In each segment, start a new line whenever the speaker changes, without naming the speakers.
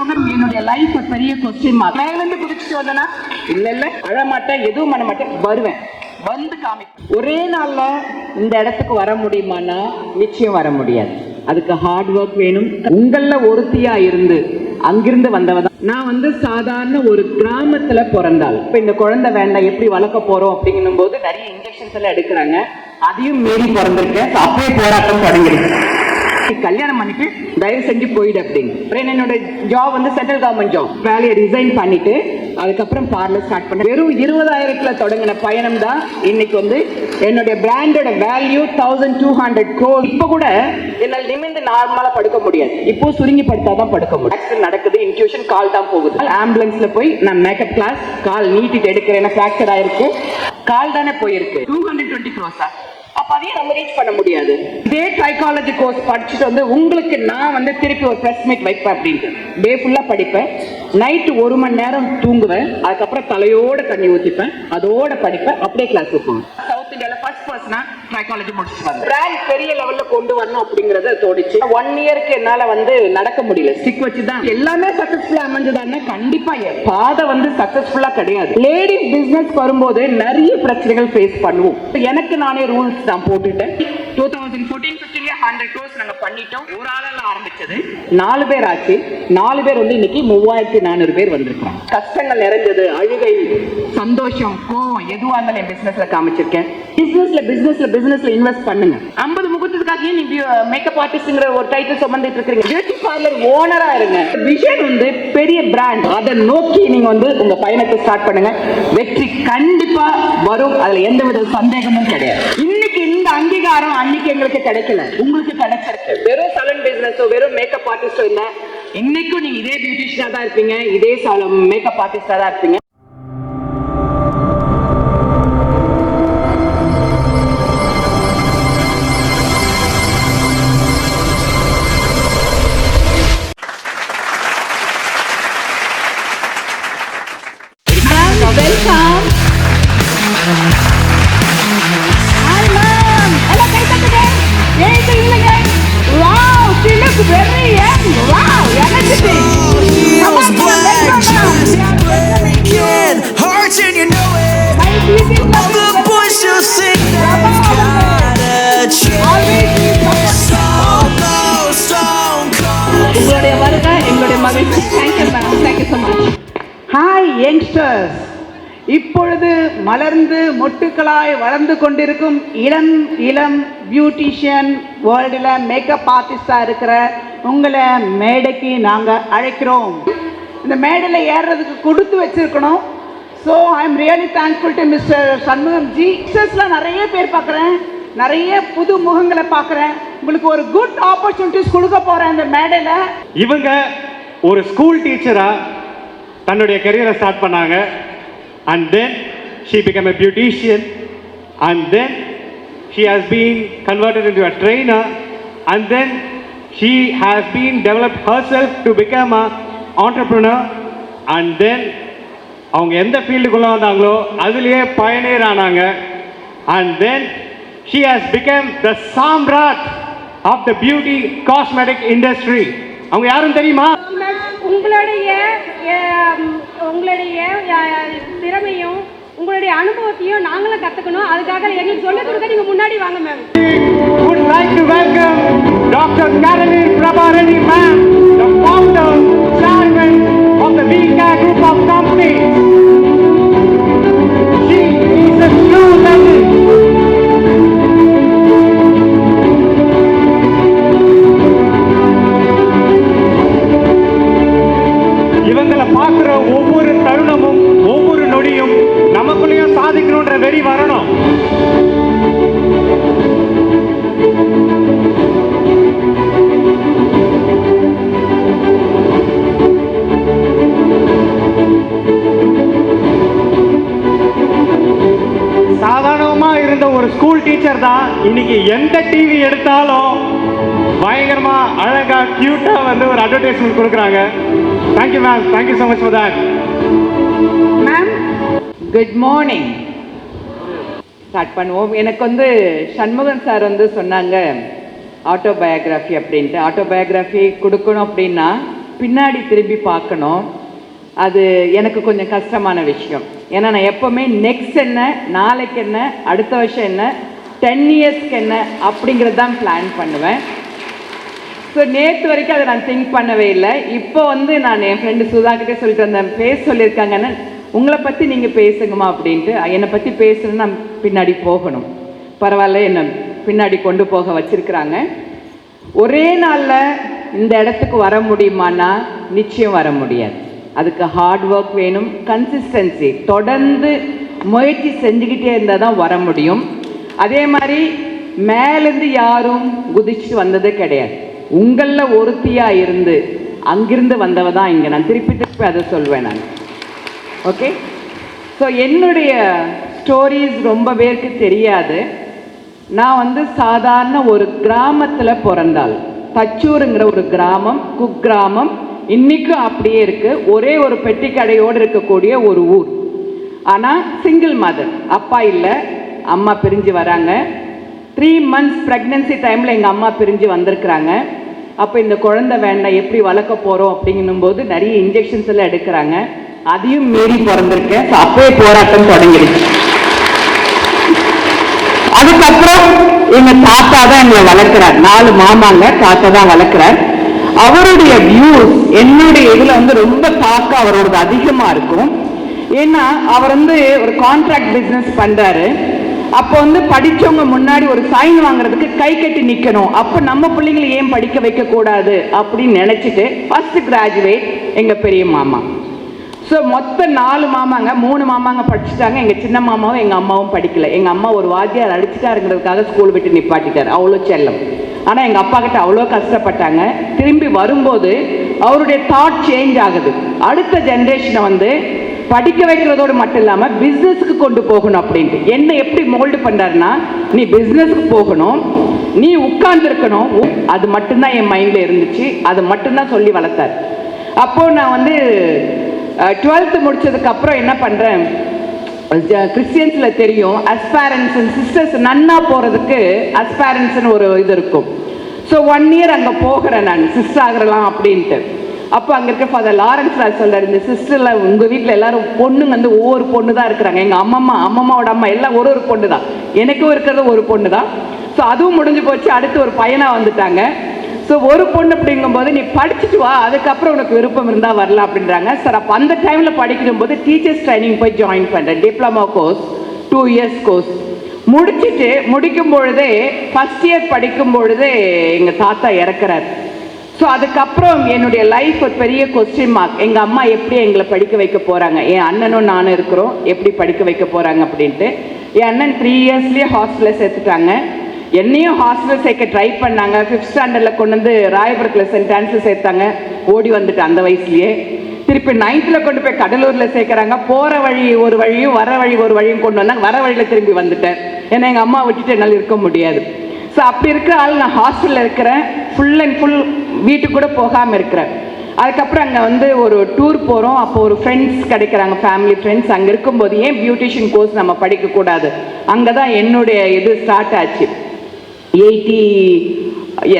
பார்த்துக்கோங்க என்னுடைய லைஃப் பெரிய கொஸ்டின் மார்க் மேல இருந்து குதிச்சுட்டு வந்தனா இல்ல இல்ல அழமாட்டேன் எதுவும் பண்ண மாட்டேன் வருவேன். வந்து காமி ஒரே நாள்ல இந்த இடத்துக்கு வர முடியுமானா நிச்சயம் வர முடியாது. அதுக்கு ஹார்ட் ஒர்க் வேணும். உங்கள ஒருத்தியா இருந்து அங்கிருந்து வந்தவ தான். நான் வந்து சாதாரண ஒரு கிராமத்துல பிறந்தாள். இப்ப இந்த குழந்தை வேண்டாம் எப்படி வளர்க்க போறோம் அப்படிங்கும் போது நிறைய இன்ஜெக்ஷன்ஸ் எல்லாம் எடுக்கிறாங்க. அதையும் மீறி பிறந்திருக்கேன். So அப்பவே போராட்டம் தொடங்கிருக்கு கல்யாணம் பண்ணிட்டு தயவு செஞ்சு போயிடு அப்படின்னு. அப்புறம் என்னோட ஜாப் வந்து சென்ட்ரல் கவர்மெண்ட் ஜாப் வேலையை ரிசைன் பண்ணிட்டு அதுக்கப்புறம் பார்லர் ஸ்டார்ட் பண்ணேன் வெறும் இருபதாயிரத்துல தொடங்கின பயணம் தான் இன்னைக்கு வந்து என்னுடைய பிராண்டோட value thousand two hundred crore இப்போ கூட என்னால் நிமிர்ந்து நார்மலா படுக்க முடியாது. இப்போ சுருங்கி படுத்தா தான் படுக்க முடியும். ஆக்சிடென்ட் நடக்குது இன்ட்யூஷன் கால் தான் போகுது. ஆம்புலன்ஸ்ல போய் நான் மேக்கப் கிளாஸ் கால் நீட்டிட்டு எடுக்கிறேன். ஃபிராக்சர் ஆயிருக்கு. கால் தானே போயிருக்கு. டூ ஹண்ட்ரட் டுவெண்ட்டி க்ரோஸா அப்ப நம்ம ரீச் பண்ண முடியாது. இதே சைக்காலஜி கோர்ஸ் படிச்சுட்டு வந்து உங்களுக்கு நான் வந்து திருப்பி ஒரு ப்ரெஸ் மீட் வைப்பேன் அப்படின்ட்டு. டே ஃபுல்லாக படிப்பேன். நைட்டு ஒரு மணி நேரம் தூங்குவேன். அதுக்கப்புறம் தலையோட தண்ணி ஊற்றிப்பேன் அதோட படிப்பேன். அப்படியே கிளாஸ் வைப்பேன் சவுத் இந்தியாவில் ஃபர்ஸ்ட் பர்சனாக சைக்காலஜி முடிச்சுட்டு வந்தேன் பிராண்ட் பெரிய லெவல்ல கொண்டு வரணும் அப்படிங்கறத தோடிச்சு ஒன் இயருக்கு என்னால வந்து நடக்க முடியல. ஸ்டிக் வச்சு தான் எல்லாமே சக்சஸ்ஃபுல்லா அமைஞ்சதான்னா கண்டிப்பா பாதை வந்து சக்சஸ்ஃபுல்லா கிடையாது. லேடிஸ் பிசினஸ் வரும்போது நிறைய பிரச்சனைகள் ஃபேஸ் பண்ணுவோம். எனக்கு நானே ரூல்ஸ் தான் போட்டுட்டேன். டூ தௌசண்ட் ஃபோர்டீன் ஃபிஃப்டீன்ல ஹண்ட்ரட் க்ரோஸ் நாங்க பண்ணிட்டோம். ஒரு ஆளால ஆரம்பிச்சது. நாலு பேர் ஆச்சு. நாலு பேர் வந்து இன்னைக்கு மூவாயிரத்தி நானூறு பேர் வந்திருக்கோம். கஷ்டங்கள் நிறைஞ்சது அழுகை சந்தோஷம் கோவம் எதுவா இருந்தாலும் என் பிசினஸ்ல காமிச்சிருக்கேன். பிசினஸ்ல பிசினஸ்ல பிசினஸ்ல இன்வெஸ்ட் பண்ணுங்க. ஐம்பது முகத்துக்காக நீ மேக்கப் ஆர்டிஸ்ட்ங்கிற uh, ஒரு டைட்டில் சுமந்துட்டு இருக்கீங்க பியூட்டி பார்லர் ஓனரா இருங்க. விஷன் வந்து பெரிய பிராண்ட் அதை நோக்கி நீங்க வந்து உங்க பயணத்தை ஸ்டார்ட் பண்ணுங்க. வெற்றி கண்டிப்பா வரும். அதுல எந்த வித சந்தேகமும் கிடையாது. இன்னைக்கு இந்த அங்கீகாரம் அன்னைக்கு எங்களுக்கு கிடைக்கல. உங்களுக்கு கிடைச்சிருக்கு. வெறும் சலூன் பிசினஸோ வெறும் மேக்கப் ஆர்டிஸ்டோ இல்ல. இன்னைக்கும் நீங்க இதே பியூட்டிஷியனா தான் இருப்பீங்க. இதே சாலம் மேக்கப் ஆர்டிஸ்டா தான் இருப்பீங்க.
யங்ஸ்டர்ஸ் இப்பொழுது மலர்ந்து மொட்டுக்களாய் வளர்ந்து கொண்டிருக்கும் இளம் இளம் பியூட்டிஷியன் வேர்ல்டில் மேக்கப் ஆர்டிஸ்டாக இருக்கிற உங்களை மேடைக்கு நாங்கள் அழைக்கிறோம். இந்த மேடையில் ஏறுறதுக்கு கொடுத்து வச்சுருக்கணும். So I am really thankful to mister Shanmugam ji. யங்ஸ்டர்ஸில் நிறைய பேர் பார்க்குறேன் நிறைய புது முகங்களை பார்க்குறேன் உங்களுக்கு ஒரு குட் ஆப்பர்ச்சுனிட்டிஸ் கொடுக்க போகிறேன் இந்த மேடையில்.
இவங்க ஒரு ஸ்கூல் டீச்சராக தன்னுடைய கெரியரை ஸ்டார்ட் பண்ணாங்க. And then she become a beautician and then she has been converted into a trainer and then she has been develop herself to become a entrepreneur and then அவங்க எந்த ஃபீல்டுக்குள்ளே வந்தாங்களோ அதுலேயே பயனீர் ஆனாங்க. And then she has become the Samrat of the beauty cosmetic industry அவங்க யாரும் தெரியுமா?
உங்களுடைய அஹ், உங்களுடைய அஹ், திறமையும் உங்களுடைய அனுபவத்தையும் நாங்களும் கற்றுக்கணும் அதுக்காக எங்களுக்கு சொல்லிக் கொடுக்க நீங்கள் முன்னாடி வாங்க ma'am
would like to welcome Dr. Caroline Prabharani ma'am, the founder, chairman of the VCA group of companies. School teacher தான். இன்னைக்கு எந்த டிவி எடுத்தாலும் பயங்கரமா அழகா கியூட்டா வந்து ஒரு அட்வர்டைஸ்மெண்ட் கொடுக்குறாங்க. Thank you ma'am thank you so much for that
ma'am good morning start பண்ணுவோம். எனக்கு வந்து சண்முகன் சார் வந்து சொன்னாங்க ஆட்டோபயோகிராஃபி அப்படின்ட்டு. ஆட்டோபயோகிராஃபி கொடுக்கணும் அப்படின்னா
பின்னாடி திரும்பி பார்க்கணும். அது எனக்கு கொஞ்சம் கஷ்டமான விஷயம். ஏன்னா நான் எப்போவுமே நெக்ஸ்ட் என்ன நாளைக்கு என்ன அடுத்த வருஷம் என்ன டென் இயர்ஸ்க்கு என்ன அப்படிங்கிறது தான் பிளான் பண்ணுவேன். ஸோ நேற்று வரைக்கும் அதை நான் திங்க் பண்ணவே இல்லை. இப்போ வந்து நான் என் ஃப்ரெண்டு சுதா கிட்டே சொல்லிட்டு வந்தேன் பேச சொல்லியிருக்காங்கன்னு உங்களை பற்றி நீங்கள் பேசுங்கம்மா அப்படின்ட்டு என்னை பற்றி பேசணும்னு நான் பின்னாடி போகணும். பரவாயில்ல என்னை பின்னாடி கொண்டு போக வச்சுருக்குறாங்க. ஒரே நாளில் இந்த இடத்துக்கு வர முடியுமானா நிச்சயம் வர முடியாது. அதுக்கு ஹார்ட் ஒர்க் வேணும் கன்சிஸ்டன்சி தொடர்ந்து முயற்சி செஞ்சுக்கிட்டே இருந்தால் தான் வர முடியும். அதே மாதிரி மேலேருந்து யாரும் குதிச்சு வந்ததே கிடையாது. உங்களில் ஒருத்தியாக இருந்து அங்கிருந்து வந்தவ தான் இங்கே. நான் திருப்பி திருப்பி அதை சொல்வேன் நான். ஓகே ஸோ என்னுடைய ஸ்டோரிஸ் ரொம்ப பேருக்கு தெரியாது. நான் வந்து சாதாரண ஒரு கிராமத்தில் பிறந்தாள். தச்சூருங்கிற ஒரு கிராமம் குக்கிராமம். இன்னைக்கும் அப்படியே இருக்கு. ஒரே ஒரு பெட்டி கடையோடு இருக்கக்கூடிய ஒரு ஊர். ஆனால் சிங்கிள் மதர் அப்பா இல்லை அம்மா பிரிஞ்சு வராங்க. த்ரீ மந்த்ஸ் ப்ரெக்னென்சி டைமில் எங்கள் அம்மா பிரிஞ்சு வந்திருக்கிறாங்க. அப்போ இந்த குழந்தை வேண்டாம் எப்படி வளர்க்க போகிறோம் அப்படிங்கும் போது நிறைய இன்ஜெக்ஷன்ஸ் எல்லாம் எடுக்கிறாங்க. அதையும் மீறி பிறந்திருக்கேன். ஸோ அப்போயே போராட்டம் தொடங்கிடுச்சு. அதுக்கப்புறம் எங்கள் தாத்தா தான் எங்களை வளர்க்குறார். நாலு மாமாங்க தாத்தா தான் வளர்க்குறார். அவருடைய வியூஸ் என்னுடைய இதுல வந்து ரொம்ப தாக்கம் அவரோடது அதிகமா இருக்கும். ஏன்னா அவர் வந்து ஒரு கான்ட்ராக்ட் பிசினஸ் பண்றாரு. அப்போ வந்து படிச்சவங்க முன்னாடி ஒரு சைன் வாங்குறதுக்கு கை கட்டி நிக்கணும். அப்போ நம்ம பிள்ளைங்களை ஏன் படிக்க வைக்க கூடாது அப்படின்னு நினைச்சிட்டு ஃபர்ஸ்ட் கிராஜுவேட் எங்க பெரிய மாமா. ஸோ மொத்தம் நாலு மாமாங்க மூணு மாமாங்க படிச்சுட்டாங்க. எங்கள் சின்ன மாமாவும் எங்கள் அம்மாவும் படிக்கல. எங்கள் அம்மா ஒரு வாத்தியார் அடிச்சிட்டாருங்கிறதுக்காக ஸ்கூல் விட்டு நிப்பாட்டிட்டார். அவ்வளோ செல்லம். ஆனால் எங்கள் அப்பா கிட்ட அவ்வளோ கஷ்டப்பட்டாங்க. திரும்பி வரும்போது அவருடைய தாட் சேஞ்ச் ஆகுது. அடுத்த ஜென்ரேஷனை வந்து படிக்க வைக்கிறதோடு மட்டும் இல்லாமல் பிஸ்னஸ்க்கு கொண்டு போகணும் அப்படின்ட்டு. என்ன எப்படி மோல்டு பண்ணுறாருன்னா நீ பிஸ்னஸ்க்கு போகணும். நீ உட்கார்ந்துருக்கணும். அது மட்டும்தான் என் மைண்டில் இருந்துச்சு. அது மட்டும்தான் சொல்லி வளர்த்தார். அப்போது நான் வந்து டுவெல்த்து முடிச்சதுக்கு அப்புறம் என்ன பண்ணுறேன் கிறிஸ்டியன்ஸில் தெரியும் அஸ்பாரன்ஸ் சிஸ்டர்ஸ் நன்னா போகிறதுக்கு அஸ்பாரன்ஸ்னு ஒரு இது இருக்கும். ஸோ ஒன் இயர் அங்கே போகிறேன் நான் சிஸ்டர் ஆகிறலாம் அப்படின்ட்டு. அப்போ அங்கே இருக்க ஃபாதர் லாரன்ஸ் ராஜ் சொல்கிறார் இந்த சிஸ்டரில் உங்கள் வீட்டில் எல்லாரும் பொண்ணுங்க வந்து ஒவ்வொரு பொண்ணு தான் இருக்கிறாங்க. எங்கள் அம்மம்மா அம்மம்மாவோட அம்மா எல்லாம் ஒரு ஒரு பொண்ணு தான் எனக்கும் இருக்கிறது ஒரு பொண்ணு தான் ஸோ அதுவும் முடிஞ்சு போச்சு. அடுத்து ஒரு பையனாக வந்துட்டாங்க. ஸோ ஒரு பொண்ணு அப்படிங்கும்போது நீ படிச்சுட்டு வா அதுக்கப்புறம் உனக்கு விருப்பம் இருந்தால் வரலாம் அப்படின்றாங்க. சார் அப்போ அந்த டைமில் படிக்கும் போது டீச்சர்ஸ் ட்ரைனிங் போய் ஜாயின் பண்ணுறேன் diploma course two years course முடிச்சுட்டு முடிக்கும் பொழுதே ஃபஸ்ட் இயர் படிக்கும் பொழுதே எங்கள் தாத்தா இறக்குறார். ஸோ அதுக்கப்புறம் என்னுடைய லைஃப் ஒரு பெரிய கொஸ்டின் மார்க் எங்கள் அம்மா எப்படி எங்களை படிக்க வைக்க போகிறாங்க என் அண்ணனும் நானும் இருக்கிறோம். எப்படி படிக்க வைக்க போகிறாங்க அப்படின்ட்டு. என் அண்ணன் த்ரீ இயர்ஸ்லேயே ஹாஸ்டலில் சேர்த்துட்டாங்க. என்னையும் ஹாஸ்டல் சேர்க்க ட்ரை பண்ணாங்க. ஃபிஃப்த் ஸ்டாண்டர்டில் கொண்டு வந்து ராயபுரத்தில் சென்ட் ஆன்ஸில் சேர்த்தாங்க. ஓடி வந்துட்டு அந்த வயசுலயே. திருப்பி நைன்த்தில் கொண்டு போய் கடலூரில் சேர்க்குறாங்க. போகிற வழி ஒரு வழியும் வர வழி ஒரு வழியும் கொண்டு வந்தாங்க. வர வழியில் திரும்பி வந்துட்டேன். ஏன்னா எங்கள் அம்மா விட்டுட்டு என்னால் இருக்க முடியாது. ஸோ அப்படி இருக்கிற ஆள் நான் ஹாஸ்டலில் இருக்கிறேன். ஃபுல் அண்ட் ஃபுல் வீட்டுக்கு கூட போகாமல் இருக்கிறேன். அதுக்கப்புறம் அங்கே வந்து ஒரு டூர் போகிறோம் அப்போ ஒரு ஃப்ரெண்ட்ஸ் கிடைக்கிறாங்க ஃபேமிலி ஃப்ரெண்ட்ஸ் அங்கே இருக்கும்போது ஏன் பியூட்டிஷியன் கோர்ஸ் நம்ம படிக்கக்கூடாது? அங்கே தான் என்னுடைய இது ஸ்டார்ட் ஆச்சு. எயிட்டி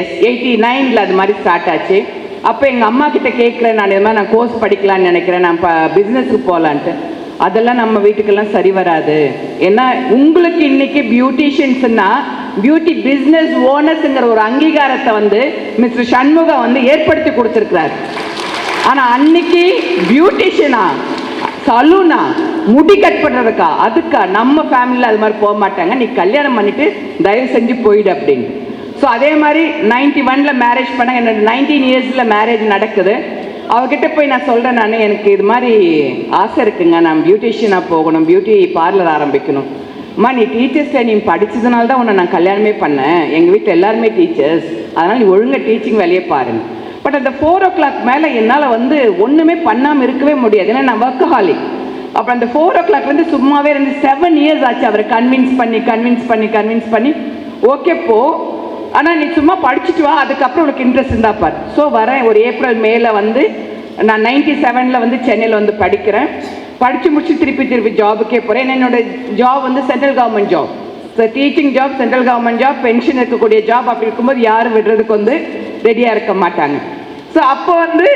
எஸ் எயிட்டி நைனில் அது மாதிரி ஸ்டார்ட் ஆச்சு. அப்போ எங்கள் அம்மா கிட்ட கேட்குறேன் நான் இது மாதிரி நான் கோர்ஸ் படிக்கலான்னு நினைக்கிறேன். நான் இப்போ பிஸ்னஸுக்கு போகலான்ட்டு அதெல்லாம் நம்ம வீட்டுக்கெல்லாம் சரி வராது. ஏன்னா உங்களுக்கு இன்னைக்கு பியூட்டிஷியன்ஸ்னா பியூட்டி பிஸ்னஸ் ஓனர்ஸுங்கிற ஒரு அங்கீகாரத்தை வந்து மிஸ்டர் சண்முகம் வந்து ஏற்படுத்தி கொடுத்துருக்கிறார். ஆனால் அன்னைக்கு பியூட்டிஷியனா சலூனா முடி கட் பண்ணுறதுக்கா அதுக்கா? நம்ம ஃபேமிலியில் அது மாதிரி போக மாட்டாங்க. நீ கல்யாணம் பண்ணிவிட்டு தயவு செஞ்சு போயிடு அப்படின்னு. ஸோ அதே மாதிரி நைன்டி ஒனில் மேரேஜ் பண்ணாங்க என்னோட நைன்டீன் இயர்ஸில் மேரேஜ் நடக்குது. அவர்கிட்ட போய் நான் சொல்கிறேன் நான். எனக்கு இது மாதிரி ஆசை இருக்குங்க. நான் பியூட்டிஷியனாக போகணும். பியூட்டி பார்லர் ஆரம்பிக்கணும். அம்மா நீ டீச்சர்ஸ் நீ படித்ததுனால தான் உன்னை நான் கல்யாணமே பண்ணேன். எங்கள் வீட்டில் எல்லாருமே டீச்சர்ஸ் அதனால் நீ ஒழுங்காக டீச்சிங் வேலையை பாருங்கள் பட் அந்த ஃபோர் ஓ கிளாக் மேலே என்னால் வந்து ஒன்றுமே பண்ணாமல் இருக்கவே முடியாது. ஏன்னா நான் ஒர்க்கஹாலிக் அப்புறம் அந்த ஃபோர் ஓ கிளாக்லேருந்து சும்மாவே இருந்து செவன் இயர்ஸ் ஆச்சு அவரை கன்வின்ஸ் பண்ணி கன்வின்ஸ் பண்ணி கன்வின்ஸ் பண்ணி. ஓகே போ. ஆனால் நீ சும்மா படிச்சுட்டு வா. அதுக்கப்புறம் உனக்கு இன்ட்ரெஸ்ட் இருந்தா பார். ஸோ வரேன். ஒரு ஏப்ரல் மேல வந்து நான் நைன்டி செவனில் வந்து சென்னையில் வந்து படிக்கிறேன். படித்து முடிச்சு திருப்பி திருப்பி ஜாபுக்கே போகிறேன் என்னோட ஜாப் வந்து central government job so teaching job central government job pension இருக்கக்கூடிய ஜாப் அப்படி இருக்கும்போது யாரும் விடுறதுக்கு வந்து ரெடியாக இருக்க மாட்டாங்க. ஸோ அப்போ வந்து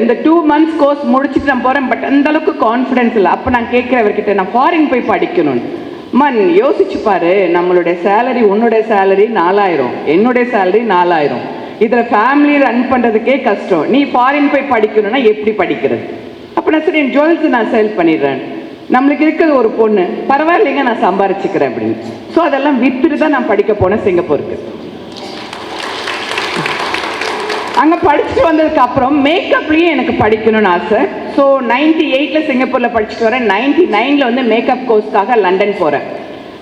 இந்த டூ மந்த்ஸ் கோர்ஸ் முடிச்சுட்டு நான் போகிறேன் பட் அந்த அளவுக்கு கான்ஃபிடன்ஸ் இல்லை. அப்போ நான் கேட்குறவர்கிட்ட நான் ஃபாரின் போய் படிக்கணும்னு. மண் யோசிச்சு பாரு நம்மளுடைய சேலரி உன்னுடைய சேலரி நாலாயிரம். என்னுடைய சேலரி நாலாயிரம். இதில் ஃபேமிலி ரன் பண்ணுறதுக்கே கஷ்டம். நீ ஃபாரின் போய் படிக்கணும்னா எப்படி படிக்கிறது? அப்போ நான் சரி என் ஜுவல்ஸ் நான் சேல் பண்ணிடுறேன். நம்மளுக்கு இருக்கிறது ஒரு பொண்ணு. பரவாயில்லைங்க நான் சம்பாரிச்சுக்கிறேன் அப்படின்னு. ஸோ அதெல்லாம் வித்துட்டு தான் நான் படிக்க போனேன் சிங்கப்பூருக்கு. அங்கே படிச்சுட்டு வந்ததுக்கு அப்புறம் மேக்கப்லேயும் எனக்கு படிக்கணும்னு ஆசை. ஸோ நைன்டி எயிட்டில் சிங்கப்பூரில் படிச்சுட்டு வரேன். நைன்டி நைனில் வந்து மேக்கப் கோர்ஸ்க்காக லண்டன் போகிறேன்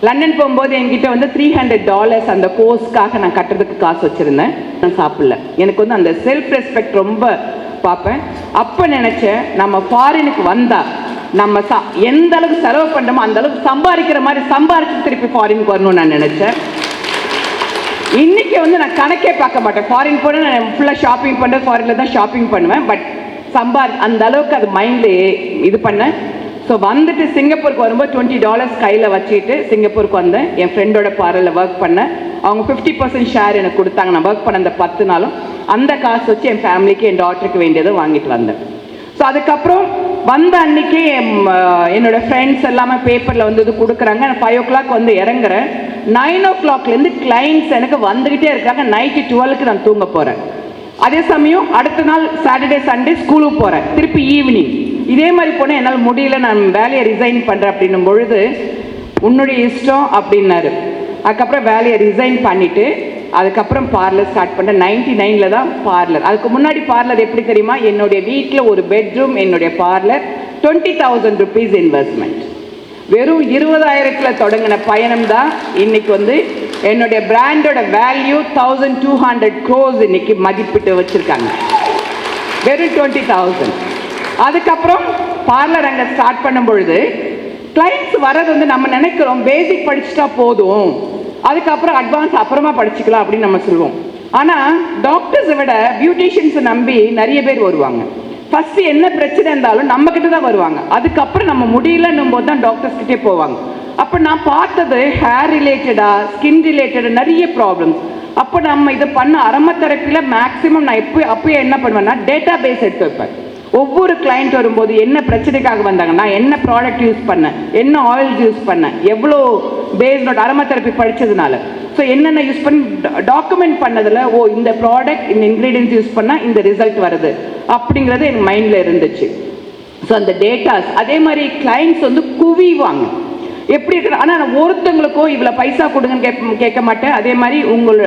லண்டன் போகும்போது என்கிட்ட வந்து த்ரீ ஹண்ட்ரட் டாலர்ஸ் அந்த கோர்ஸ்க்காக நான் கட்டுறதுக்கு காசு வச்சுருந்தேன். நான் சாப்பிடல. எனக்கு வந்து அந்த செல்ஃப் ரெஸ்பெக்ட் ரொம்ப பார்ப்பேன். அப்போ நினச்சேன் நம்ம ஃபாரினுக்கு வந்தால் நம்ம சா எந்த அளவுக்கு செலவு பண்ணுறோமோ அந்த அளவுக்கு சம்பாதிக்கிற மாதிரி சம்பாரிச்சு திருப்பி ஃபாரினுக்கு வரணும்னு நான் நினச்சேன். இன்றைக்கி வந்து நான் கணக்கே பார்க்க மாட்டேன். ஃபாரின் போனால் நான் ஃபுல்லாக ஷாப்பிங் பண்ணுறது ஃபாரினில் தான் ஷாப்பிங் பண்ணுவேன். பட் சம்பார் அந்த அளவுக்கு அது மைண்டில் இது பண்ணேன். ஸோ வந்துட்டு சிங்கப்பூருக்கு வரும்போது டுவெண்ட்டி டாலர்ஸ் கையில் வச்சுட்டு சிங்கப்பூருக்கு வந்தேன். என் ஃப்ரெண்டோட பார்லரில் ஒர்க் பண்ணேன். அவங்க ஃபிஃப்டி பர்சன்ட் ஷேர் எனக்கு கொடுத்தாங்க. நான் ஒர்க் பண்ண அந்த பத்து நாளும். அந்த காசு வச்சு என் ஃபேமிலிக்கு என் டாட்டருக்கு வேண்டியதை வாங்கிட்டு வந்தேன். ஸோ அதுக்கப்புறம் வந்த அன்னைக்கு என், என்னோட ஃப்ரெண்ட்ஸ் எல்லாமே பேப்பரில் வந்து இது கொடுக்குறாங்க. நான் ஃபைவ் ஓ கிளாக் வந்து இறங்குறேன். நைன் ஓ கிளாக்லேருந்து கிளைண்ட்ஸ் எனக்கு வந்துக்கிட்டே இருக்காங்க. நைட்டு டுவெல்க்கு நான் தூங்க போகிறேன் அதே சமயம் அடுத்த நாள் சாட்டர்டே சண்டே ஸ்கூலுக்கு போகிறேன் திருப்பி ஈவினிங் இதே மாதிரி போனால் என்னால் முடியல. நான் வேலையை ரிசைன் பண்ணுறேன் அப்படின்னும் பொழுது உன்னுடைய இஷ்டம் அப்படின்னாரு. அதுக்கப்புறம் வேலையை ரிசைன் பண்ணிவிட்டு அதுக்கப்புறம் பார்லர் ஸ்டார்ட் பண்ணேன் நைன்டி நைனில் தான் பார்லர் அதுக்கு முன்னாடி பார்லர் எப்படி தெரியுமா? என்னுடைய வீட்டில் ஒரு பெட்ரூம் என்னுடைய parlour twenty thousand rupees investment வெறும் இருபதாயிரத்தில் தொடங்கின பயணம் தான் இன்னைக்கு வந்து என்னுடைய பிராண்டோட value thousand two hundred crores இன்னைக்கு மதிப்பிட்டு வச்சுருக்காங்க. வெறும் டுவெண்ட்டி தௌசண்ட் அதுக்கப்புறம் பார்லர் அங்கே ஸ்டார்ட் பண்ணும் பொழுது கிளைண்ட்ஸ் வர்றது வந்து நம்ம நினைக்கிறோம் பேசிக் படிச்சுட்டா போதும். அதுக்கப்புறம் அட்வான்ஸ் அப்புறமா படிச்சுக்கலாம் அப்படின்னு நம்ம சொல்லுவோம். ஆனால் டாக்டர்ஸை விட பியூட்டிஷியன்ஸை நம்பி நிறைய பேர் வருவாங்க. ஃபர்ஸ்ட் என்ன பிரச்சனை இருந்தாலும் நம்ம கிட்ட தான் வருவாங்க. அதுக்கப்புறம் நம்ம முடியலன்னும் போது தான் டாக்டர்ஸ் கிட்டே போவாங்க. அப்போ நான் பார்த்தது ஹேர் ரிலேட்டடா ஸ்கின் ரிலேட்டடா நிறைய ப்ராப்ளம்ஸ் அப்போ நம்ம இதை பண்ண அரம தெரப்பியில் மேக்ஸிமம் நான் எப்போ அப்போயே என்ன பண்ணுவேன்னா டேட்டா பேஸ் எடுத்து வைப்பேன். ஒவ்வொரு கிளைண்ட் வரும்போது என்ன பிரச்சனைக்காக வந்தாங்கன்னா என்ன ப்ராடக்ட் யூஸ் பண்ணேன் என்ன ஆயில் யூஸ் பண்ணேன் எவ்வளோ பேஸ் நோட் அரம தெரப்பி படித்ததுனால ஸோ என்னென்ன யூஸ் பண்ணி டாக்குமெண்ட் பண்ணதில் ஓ இந்த ப்ராடக்ட் இந்த இன்க்ரீடியன்ஸ் யூஸ் பண்ணால் இந்த ரிசல்ட் வருது அப்படிங்கிறது என் மைண்டில் இருந்துச்சு. ஸோ அந்த டேட்டாஸ் அதே மாதிரி கிளைண்ட்ஸ் வந்து குவிவாங்க. எப்படி இருக்கிற ஆனால் நான் ஒருத்தவங்களுக்கோ இவ்வளோ பைசா கொடுங்கன்னு கேட்க கேட்க மாட்டேன். அதே மாதிரி உங்களோட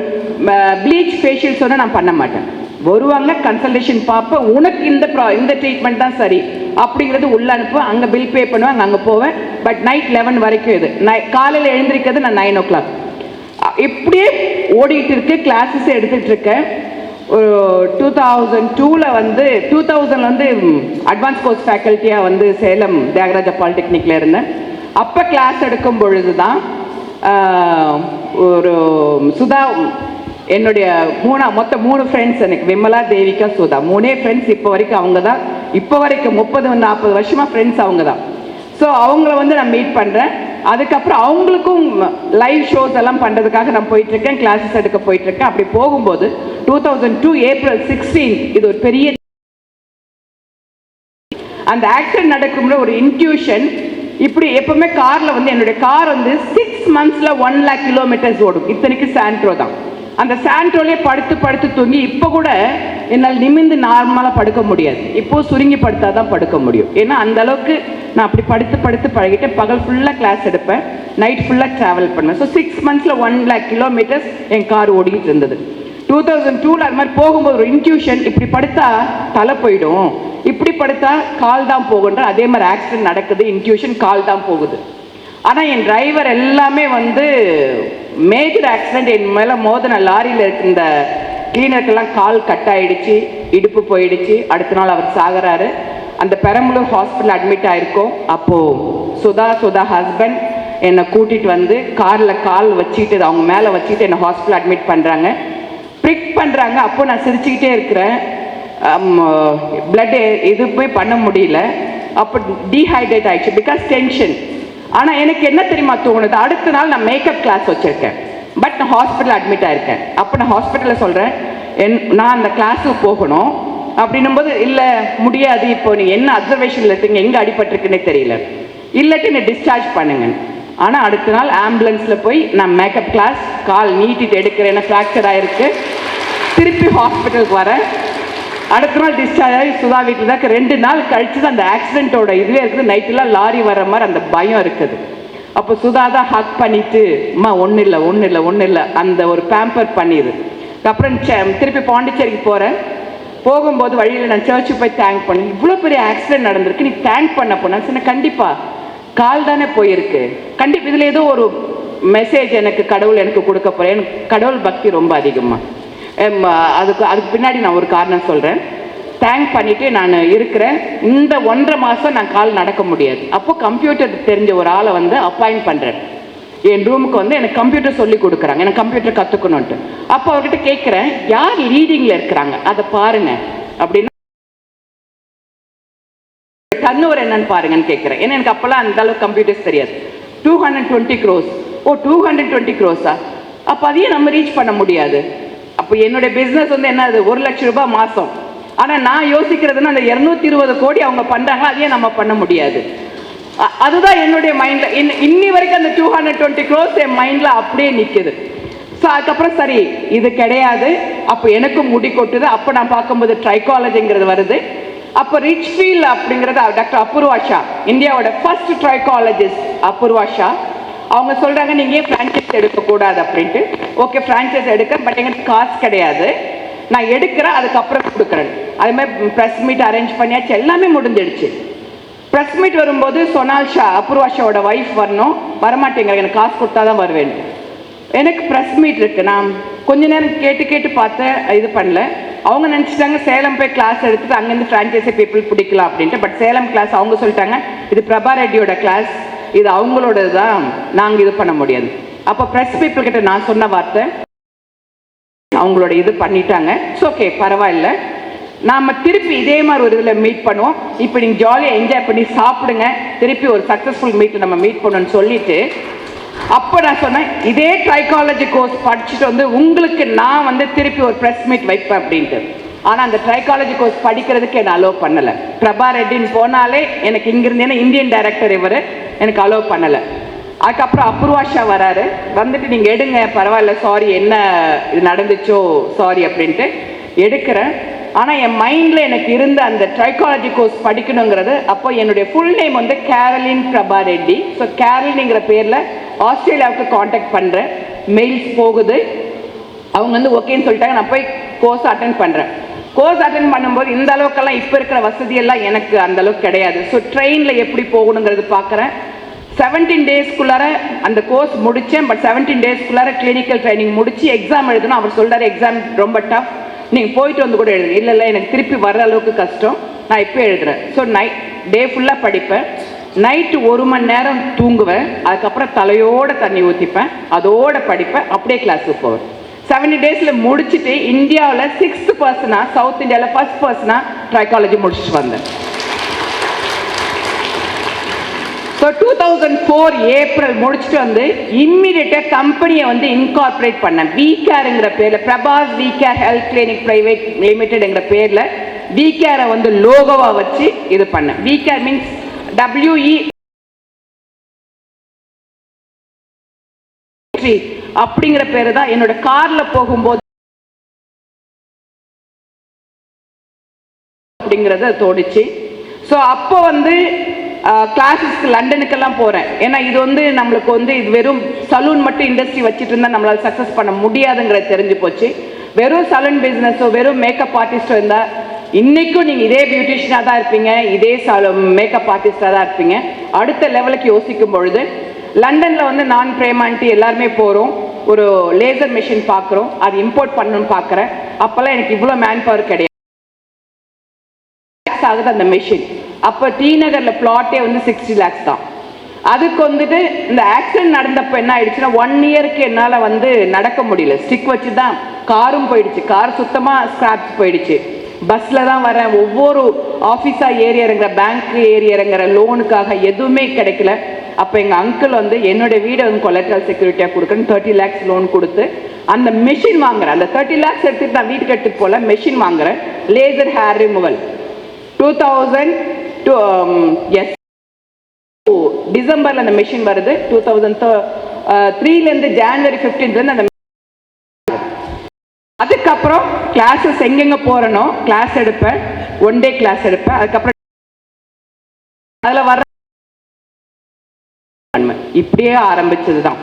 ப்ளீச் ஃபேஷியல்ஸ் நான் பண்ண மாட்டேன். வருவாங்க கன்சல்டேஷன் பார்ப்பேன். உனக்கு இந்த ப்ரா இந்த ட்ரீட்மெண்ட் தான் சரி. அப்படிங்கிறது உள்ள அனுப்புவேன். அங்கே பில் பே பண்ணுவேன் அங்கே போவேன். பட் நைட் லெவன் வரைக்கும் இது. நை காலையில் எழுந்திருக்கிறது நான் நைன் ஓ கிளாக் இப்படியே ஓடிட்டு இருக்கு கிளாஸஸ் எடுத்துட்டு இருக்கேன் ஒரு டூ தௌசண்ட் டூவில் வந்து டூ தௌசண்ட் வந்து அட்வான்ஸ் கோர்ஸ் ஃபேக்கல்ட்டியாக வந்து சேலம் தியாகராஜா பாலிடெக்னிக்கில் இருந்தேன். அப்போ கிளாஸ் எடுக்கும் பொழுது தான் ஒரு சுதா என்னுடைய மூணா மொத்தம் மூணு ஃப்ரெண்ட்ஸ் எனக்கு விமலா தேவிகா சுதா. மூணே ஃப்ரெண்ட்ஸ் இப்போ வரைக்கும் அவங்க தான் இப்போ வரைக்கும் முப்பது நாற்பது வருஷமாக ஃப்ரெண்ட்ஸ் அவங்க தான் ஸோ அவங்கள வந்து நான் மீட் பண்ணுறேன் அதுக்கப்புறம் அவங்களுக்கும் லைவ் ஷோஸ் எல்லாம் பண்ணுறதுக்காக நான் போயிட்டுருக்கேன். கிளாஸஸ் எடுக்க போயிட்டுருக்கேன். அப்படி போகும்போது two thousand two April sixteen இது ஒரு பெரிய அந்த ஆக்சிடென்ட் நடக்கும்போது ஒரு இன்ட்யூஷன் இப்படி எப்பவுமே காரில் வந்து என்னுடைய கார் வந்து சிக்ஸ் மந்த்ஸில் ஒன் லேக் கிலோமீட்டர்ஸ் ஓடும். இத்தனைக்கு சாண்ட்ரோ தான். அந்த சாண்ட்ரோலே படுத்து படுத்து தூங்கி இப்போ கூட என்னால் நிமிந்து நார்மலாக படுக்க முடியாது. இப்போ சுருங்கி படுத்தா தான் படுக்க முடியும். ஏன்னா அந்த அளவுக்கு நான் அப்படி படுத்து படுத்து பழகிட்டு பகல் ஃபுல்லாக கிளாஸ் எடுப்பேன். நைட் ஃபுல்லாக ட்ராவல் பண்ணுவேன். ஸோ சிக்ஸ் மந்த்ஸில் ஒன் லேக் கிலோமீட்டர்ஸ் என் கார் ஓடிக்கிட்டு இருந்தது. டூ தௌசண்ட் டூவில் அது மாதிரி போகும்போது ஒரு இன்ட்யூஷன் இப்படி படுத்தா தலை போயிடும். இப்படி படுத்தா கால் தான் போகுன்ற அதே மாதிரி ஆக்சிடென்ட் நடக்குது. இன்ட்யூஷன் கால் தான் போகுது. ஆனால் என் டிரைவர் எல்லாமே வந்து மேஜர் ஆக்சிடென்ட் என் மேலே மோதின லாரியில் இருந்த கிளீனருக்கெல்லாம் கால் கட் ஆகிடுச்சு இடுப்பு போயிடுச்சு. அடுத்த நாள் அவர் சாகிறாரு. அந்த பெரம்பலூர் ஹாஸ்பிட்டல் அட்மிட் ஆகிருக்கோம் அப்போது சுதா சுதா ஹஸ்பண்ட் என்னை கூட்டிகிட்டு வந்து காரில் கால் வச்சுட்டு அவங்க மேலே வச்சுட்டு என்னை ஹாஸ்பிட்டல் அட்மிட் பண்ணுறாங்க ப்ரிக் பண்ணுறாங்க அப்போ நான் சிரிச்சுக்கிட்டே இருக்கிறேன். பிளட் இது போய் பண்ண முடியல. அப்போ டீஹைட்ரேட் ஆகிடுச்சு பிகாஸ் டென்ஷன் ஆனால் எனக்கு என்ன தெரியுமா தோணுது? அடுத்த நாள் நான் மேக்கப் கிளாஸ் வச்சுருக்கேன். பட் நான் ஹாஸ்பிட்டல் அட்மிட் ஆயிருக்கேன். அப்போ நான் ஹாஸ்பிட்டலில் சொல்கிறேன் என் நான் அந்த கிளாஸுக்கு போகணும். அப்படின்னும்போது இல்லை முடியாது. இப்போ நீ என்ன அப்சர்வேஷனில் இருக்கீங்க? எங்கே அடிபட்டிருக்குன்னே தெரியல. இல்லாட்டி என்னை டிஸ்சார்ஜ் பண்ணுங்க ஆனால் அடுத்த நாள் ஆம்புலன்ஸில் போய் நான் மேக்கப் கிளாஸ் கால் நீட்டிட்டு எடுக்கிறேன். ஃப்ராக்சர் ஆகிருக்கு திருப்பி ஹாஸ்பிட்டலுக்கு வரேன். அடுத்த நாள் டிஸ்சார்ஜ் ஆகி சுதா வீட்டில் தான் ரெண்டு நாள் கழிச்சு தான் அந்த ஆக்சிடென்ட்டோட இதுவே இருக்குது. நைட்டெல்லாம் லாரி வர மாதிரி அந்த பயம் இருக்குது. அப்போ சுதா தான் ஹக் பண்ணிட்டு அம்மா ஒன்றும் இல்லை ஒன்றும் இல்லை ஒன்றும் இல்லை. அந்த ஒரு பேம்பர் பண்ணிடு அப்புறம் சே- திருப்பி பாண்டிச்சேரிக்கு போகிறேன் போகும்போது வழியில் நான் சர்ச்சுக்கு போய் தேங்க் பண்ணி இவ்வளோ பெரிய ஆக்சிடென்ட் நடந்திருக்கு. நீ தேங்க் பண்ண போனால் சொன்னேன் கண்டிப்பாக கால் தானே போயிருக்கு. கண்டிப்பாக இதில் ஏதோ ஒரு மெசேஜ் எனக்கு கடவுள் எனக்கு கொடுக்க போகிறேன் எனக்கு கடவுள் பக்தி ரொம்ப அதிகமாக அதுக்கு அதுக்கு பின்னாடி நான் ஒரு காரணம் சொல்கிறேன் தேங்க் பண்ணிவிட்டு நான் இருக்கிறேன். இந்த ஒன்றரை மாதம் நான் கால் நடக்க முடியாது. அப்போ கம்ப்யூட்டர் தெரிஞ்ச ஒரு ஆளை வந்து அப்பாயிண்ட் பண்ணுறேன் என் ரூமுக்கு வந்து எனக்கு கம்ப்யூட்டர் சொல்லி கொடுக்குறாங்க. எனக்கு கம்ப்யூட்டர் கற்றுக்கணுன்ட்டு அப்போ அவர்கிட்ட கேட்குறேன் யார் லீடிங்கில் இருக்கிறாங்க? அதை பாருங்க. அப்படின்னா. டர்ன் என்னன்னு பாருங்கன்னு கேட்குறேன். ஏன்னா எனக்கு அப்போல்லாம் அந்த அளவுக்கு கம்ப்யூட்டர்ஸ் தெரியாது. டூ ஹண்ட்ரட் டுவெண்ட்டி க்ரோஸ் ஓ டூ ஹண்ட்ரட் டுவெண்ட்டி க்ரோஸா அப்போ அதையும் நம்ம ரீச் பண்ண முடியாது. அப்போ என்னுடைய பிஸ்னஸ் வந்து என்னது? ஒரு லட்ச ரூபாய் மாதம் ஆனால் நான் யோசிக்கிறதுன்னா அந்த இரநூத்தி இருபது கோடி அவங்க பண்ணுறாங்களா அதையே நம்ம பண்ண முடியாது. அதுதான் என்னுடைய மைண்டில் இன் இன்னி வரைக்கும் அந்த டூ ஹண்ட்ரட் டுவெண்ட்டி க்ரோஸ் என் மைண்டில் அப்படியே நிற்குது ஸோ அதுக்கப்புறம் சரி இது கிடையாது. அப்போ எனக்கும் முடி கொட்டுது. அப்போ நான் பார்க்கும்போது ட்ரைக்காலஜிங்கிறது வருது. அப்போ ரிச் ஃபீல் அப்படிங்கிறது டாக்டர் அபூர்வாஷா இந்தியாவோட ஃபர்ஸ்ட் ட்ரைக்காலஜிஸ்ட் அபூர்வாஷா. அவங்க சொல்கிறாங்க நீங்கள் ஏன் ஃப்ரான்ச்சைஸ் எடுக்கக்கூடாது அப்படின்ட்டு. ஓகே ஃப்ரான்ச்சைஸ் எடுக்க பட் எங்களுக்கு காசு கிடையாது. நான் எடுக்கிறேன் அதுக்கப்புறம் கொடுக்குறேன். அதே மாதிரி ப்ரெஸ் மீட் அரேஞ்ச் பண்ணியாச்சு எல்லாமே முடிஞ்சிடுச்சு. ப்ரெஸ் மீட் வரும்போது சொனால் ஷா அபூர்வா ஷாவோட ஒய்ஃப் வரணும். வரமாட்டேங்கிற எனக்கு காசு கொடுத்தா தான் வருவேன் எனக்கு ப்ரெஸ் மீட் இருக்குது நான் கொஞ்ச நேரம் கேட்டு கேட்டு பார்த்தேன் இது பண்ணல. அவங்க நினச்சிட்டாங்க சேலம் போய் கிளாஸ் எடுத்துட்டு அங்கேருந்து ஃப்ரான்ச்சைசி பீப்புள் பிடிக்கலாம் அப்படின்ட்டு. பட் சேலம் கிளாஸ் அவங்க சொல்லிட்டாங்க இது பிரபா ரெட்டியோட கிளாஸ் இது அவங்களோட தான் நாங்கள் இது பண்ண முடியாது. அப்போ ப்ரெஸ் பீப்புள் கிட்ட நான் சொன்ன வார்த்தை அவங்களோட இது பண்ணிட்டாங்க. இட்ஸ் ஓகே பரவாயில்ல. நாம் திருப்பி இதே மாதிரி ஒரு இதில் மீட் பண்ணுவோம். இப்போ நீங்கள் ஜாலியாக என்ஜாய் பண்ணி சாப்பிடுங்க. திருப்பி ஒரு சக்ஸஸ்ஃபுல் மீட் நம்ம மீட் பண்ணணும்னு சொல்லிட்டு அப்போ நான் சொன்னேன் இதே ட்ரைக்காலஜி கோர்ஸ் படிச்சுட்டு வந்து உங்களுக்கு நான் வந்து திருப்பி ஒரு ப்ரெஸ் மீட் வைப்பேன் அப்படின்ட்டு. ஆனால் அந்த ட்ரைக்காலஜி கோர்ஸ் படிக்கிறதுக்கு என்னை அலோவ் பண்ணலை. பிரபா ரெட்டின்னு போனாலே எனக்கு இங்கிருந்து ஏன்னா இந்தியன் டைரக்டர் இவர் எனக்கு அலோவ் பண்ணலை. அதுக்கப்புறம் அப்ரூவாஷா வராரு. வந்துட்டு நீங்கள் எடுங்க பரவாயில்ல சாரி என்ன இது நடந்துச்சோ சாரி அப்படின்ட்டு எடுக்கிறேன். ஆனால் என் மைண்டில் எனக்கு இருந்த அந்த ட்ரைக்காலஜி கோர்ஸ் படிக்கணுங்கிறது அப்போ என்னுடைய ஃபுல் நேம் வந்து கேரலின் பிரபா ரெட்டி ஸோ கேரலின்ங்கிற பேரில் ஆஸ்திரேலியாவுக்கு காண்டாக்ட் பண்ணுறேன் மெயில்ஸ் போகுது. அவங்க வந்து ஓகேன்னு சொல்லிட்டாங்க. நான் போய் கோர்ஸ் அட்டன் பண்ணுறேன் கோர்ஸ் அட்டன் பண்ணும்போது இந்த அளவுக்கெல்லாம் இப்போ இருக்கிற வசதியெல்லாம் எனக்கு அந்த அளவுக்கு கிடையாது. ஸோ ட்ரெயினில் எப்படி போகணுங்கிறது பார்க்குறேன் செவன்டீன் டேஸ்க்குள்ளார அந்த கோர்ஸ் முடித்தேன் பட் செவன்டீன் டேஸ்க்குள்ளார கிளினிக்கல் ட்ரைனிங் முடித்து எக்ஸாம் எழுதணும். அவர் சொல்கிறார் எக்ஸாம் ரொம்ப டஃப் நீங்கள் போயிட்டு வந்து கூட எழுதுங்க. இல்லை இல்லை எனக்கு திருப்பி வர்ற அளவுக்கு கஷ்டம். நான் இப்போ எழுதுறேன். ஸோ நைட் டே ஃபுல்லாக படிப்பேன். நைட்டு ஒரு மணி நேரம் தூங்குவேன். அதுக்கப்புறம் தலையோட தண்ணி ஊற்றிப்பேன் அதோட படிப்பேன். அப்படியே கிளாஸுக்கு போவேன். செவன்டி டேஸில் முடிச்சுட்டு இந்தியாவில் சிக்ஸ்த் பர்சனாக சவுத் இந்தியாவில் ஃபர்ஸ்ட் பர்சனாக ட்ரைக்காலஜி முடிச்சுட்டு வந்தேன். So two thousand four April முடிச்சுட்டு வந்து இம்மிடியட்டாக கம்பெனியை வந்து இன்கார்பரேட் பண்ணேன். விகேருங்கிற பேரில் Prabha's Vcare health clinic private லிமிடெட்ங்கிற பேரில் விகேரை வந்து லோகோவாக வச்சு இது பண்ணேன். விகேர் மீன்ஸ் டபிள்யூஇ அப்படிங்கிற பேரு தான் என்னோட கார்ல போகும்போது அப்படிங்கிறத தோணுச்சு. ஸோ அப்போ வந்து கிளாஸஸ்க்கு லண்டனுக்கெல்லாம் போகிறேன் ஏன்னா இது வந்து நம்மளுக்கு வந்து இது வெறும் சலூன் மட்டும் இண்டஸ்ட்ரி வச்சுட்டு இருந்தால் நம்மளால் சக்ஸஸ் பண்ண முடியாதுங்கிறது தெரிஞ்சு போச்சு. வெறும் சலூன் பிஸ்னஸோ வெறும் மேக்கப் ஆர்டிஸ்டோ இருந்தால் இன்றைக்கும் நீங்கள் இதே பியூட்டிஷியனாக தான் இருப்பீங்க இதே சல மேக்கப் ஆர்டிஸ்டாக தான் இருப்பீங்க. அடுத்த லெவலுக்கு யோசிக்கும் பொழுது லண்டனில் வந்து நான் பிரேமாண்டி எல்லாருமே போகிறோம் ஒரு லேசர் மிஷின் பார்க்குறோம் அது இம்போர்ட் பண்ணணும்னு பார்க்குறேன் அப்போல்லாம் எனக்கு இவ்வளோ மேன் பவர் கிடையாது ஆகுது அந்த மிஷின் அப்போ டி நகரில் பிளாட்டே வந்து சிக்ஸ்டி லேக்ஸ் தான். அதுக்கு வந்துட்டு இந்த ஆக்சிடென்ட் நடந்தப்போ என்ன ஆயிடுச்சுன்னா ஒன் இயருக்கு என்னால் வந்து நடக்க முடியல. ஸ்டிக் வச்சு தான் காரும் போயிடுச்சு. கார் சுத்தமாக ஸ்க்ராப்ஸ் போயிடுச்சு. பஸ்ஸில் தான் வரேன். ஒவ்வொரு ஆஃபீஸாக ஏறி இறங்குற பேங்க் ஏறி இறங்குற லோனுக்காக எதுவுமே கிடைக்கல. அப்போ எங்கள் அங்கிள் வந்து என்னுடைய வீடை வந்து கொலட்ரல் செக்யூரிட்டியாக கொடுக்குறேன்னு தேர்ட்டி லேக்ஸ் லோன் கொடுத்து அந்த மெஷின் வாங்குறேன். அந்த தேர்ட்டி லேக்ஸ் எடுத்துட்டு நான் வீட்டுக்கு எடுத்துட்டு போல மெஷின் வாங்குறேன். Laser hair removal two thousand two S டிசம்பரில் அந்த மிஷின் வருது. டூ தௌசண்ட் த்ரீலேருந்து ஜான்வரி ஃபிஃப்டீன்லேருந்து அந்த அதுக்கப்புறம் கிளாஸஸ் எங்கெங்க போறனோ கிளாஸ் எடுப்பேன். ஒன் டே கிளாஸ் எடுப்பேன். அதுக்கப்புறம் அதில் வர இப்படியே ஆரம்பிச்சது தான்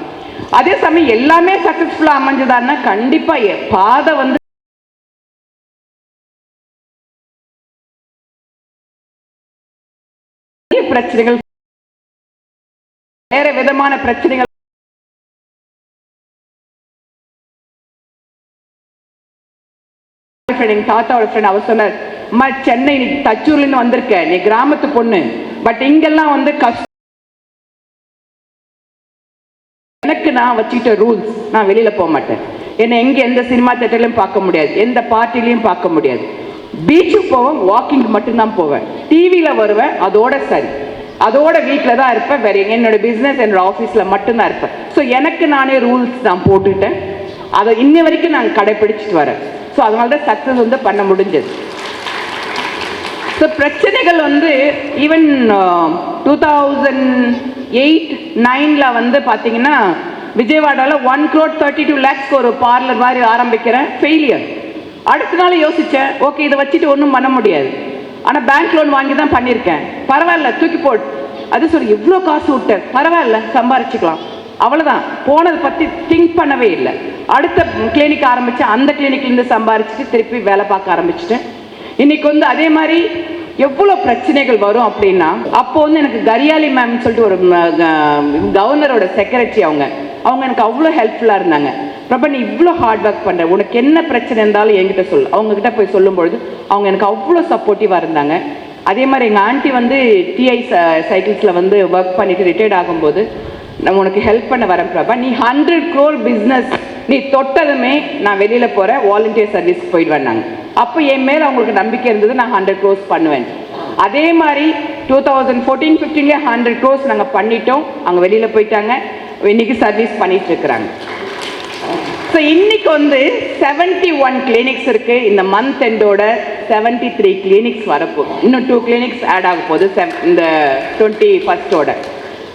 அதே சமயம் எல்லாமே சக்ஸஸ்ஃபுல்லாக அமைஞ்சதான்னா கண்டிப்பா பாதை வந்து பிரச்சனைகள் வேற விதமான பிரச்சனைகள். தாத்தா எங்க தாத்தாவோட ஃப்ரெண்ட் அவர் சொன்னார் அம்மா சென்னை நீ தச்சூர்லேருந்து வந்திருக்க நீ கிராமத்து பொண்ணு. பட் இங்கெல்லாம் வந்து கஷ்டம். எனக்கு நான் வச்சுக்கிட்ட ரூல்ஸ் நான் வெளியில போக மாட்டேன். என்னை எங்க எந்த சினிமா தேட்டர்லையும் பார்க்க முடியாது. எந்த பார்ட்டிலையும் பார்க்க முடியாது. பீச்சுக்கு போவேன் வாக்கிங் மட்டும்தான் போவேன். டிவியில் வருவேன் அதோட சரி. அதோட வீட்டில் தான் இருப்பேன். வேறு என்னோட பிஸ்னஸ் என்னோட ஆஃபீஸில் மட்டும்தான் இருப்பேன். ஸோ எனக்கு நானே ரூல்ஸ் நான் போட்டுட்டேன் அதை இன்ன வரைக்கும் நான் கடைப்பிடிச்சிட்டு வரேன். ஸோ அதனால தான் சக்ஸஸ் வந்து பண்ண முடிஞ்சது. ஸோ பிரச்சனைகள் வந்து ஈவன் டூ தௌசண்ட் எயிட் நைனில் வந்து பார்த்தீங்கன்னா விஜயவாடாவில் ஒன் க்ரோட் தேர்ட்டி டூ லேக்ஸ்க்கு ஒரு பார்லர் மாதிரி ஆரம்பிக்கிறேன். ஃபெயிலியர் அடுத்த நாள் யோசித்தேன் ஓகே இதை வச்சுட்டு ஒன்றும் பண்ண முடியாது. ஆனால் பேங்க் லோன் வாங்கி தான் பண்ணியிருக்கேன் பரவாயில்ல தூக்கி போட். அது சொல்லி இவ்வளோ காசு விட்டேன் பரவாயில்ல சம்பாரிச்சுக்கலாம். அவ்வளோதான் போனதை பற்றி திங்க் பண்ணவே இல்லை. அடுத்த கிளினிக் ஆரம்பித்தேன் அந்த கிளினிக்லேருந்து சம்பாரிச்சுட்டு திருப்பி வேலை பார்க்க ஆரம்பிச்சிட்டேன். இன்றைக்கி வந்து அதே மாதிரி எவ்வளோ பிரச்சனைகள் வரும் அப்படின்னா அப்போ வந்து எனக்கு கரியாலி மேம்னு சொல்லிட்டு ஒரு கவர்னரோட செக்ரட்டரி அவங்க அவங்க எனக்கு அவ்வளோ ஹெல்ப்ஃபுல்லாக இருந்தாங்க. பிரபா நீ இவ்வளோ ஹார்ட் ஒர்க் பண்ணுற உனக்கு என்ன பிரச்சனை இருந்தாலும் என்கிட்ட சொல். அவங்கக்கிட்ட போய் சொல்லும்பொழுது அவங்க எனக்கு அவ்வளோ சப்போர்ட்டிவாக இருந்தாங்க. அதே மாதிரி எங்கள் ஆண்டி வந்து டிஐ சைக்கிள்ஸில் வந்து ஒர்க் பண்ணிட்டு ரிட்டையர்ட் ஆகும்போது நான் உனக்கு ஹெல்ப் பண்ண வரேன் பிரபா. நீ ஹண்ட்ரட் க்ரோர் பிஸ்னஸ் நீ தொட்டதுமே நான் வெளியில் போகிறேன் வாலண்டியர் சர்வீஸ் போயிடுவேன் நாங்கள் அப்போ என் மேலே அவங்களுக்கு நம்பிக்கை இருந்தது நான் ஹண்ட்ரட் க்ரோஸ் பண்ணுவேன். அதே மாதிரி டூ தௌசண்ட் ஃபோர்டீன் ஃபிஃப்டீன்லேயே ஹண்ட்ரட் க்ரோஸ் நாங்கள் பண்ணிட்டோம். அவங்க வெளியில் போயிட்டாங்க. இன்னைக்கு சர்வீஸ் பண்ணிட்டு இருக்கிறாங்க ஸோ இன்னைக்கு வந்து செவன்டி ஒன் கிளினிக்ஸ் இருக்கு. இந்த மந்த் எண்டோட செவன்டி த்ரீ கிளினிக்ஸ் வரப்போகுது. இன்னும் டூ கிளினிக்ஸ் ஆட் ஆக போகுது செவ் இந்த twenty ஃபஸ்ட்டோட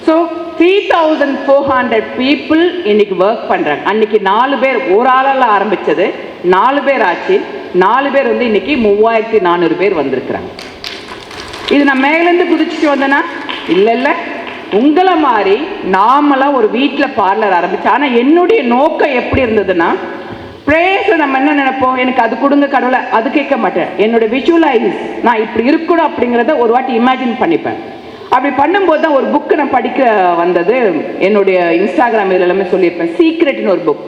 so three thousand four hundred people இன்னைக்கு ஒர்க் பண்ணுறாங்க அன்னைக்கு நாலு பேர் ஒரு ஆளால் ஆரம்பித்தது நாலு பேர் ஆச்சு. நாலு பேர் வந்து இன்னைக்கு மூவாயிரத்தி நானூறு பேர் வந்திருக்கிறாங்க. இது நான் மேலேருந்து குதிச்சுட்டு வந்தேன்னா இல்லை இல்லை உங்களை மாதிரி நாமளாக ஒரு வீட்டில் பார்லர் ஆரம்பிச்சு ஆனால் என்னுடைய நோக்கம் எப்படி இருந்ததுன்னா ப்ரேயர்ஸை நம்ம என்ன நினைப்போம்? எனக்கு அது கொடுங்க கடவுளை. அது கேட்க மாட்டேன். என்னோட விஷுவலைஸ் நான் இப்படி இருக்கணும் அப்படிங்கிறத ஒரு வாட்டி இமேஜின் பண்ணிப்பேன். அப்படி பண்ணும்போது தான் ஒரு புக்கு நான் படிக்க வந்தது. என்னுடைய இன்ஸ்டாகிராம் இதில் எல்லாமே சொல்லியிருப்பேன். சீக்ரெட்னு ஒரு புக்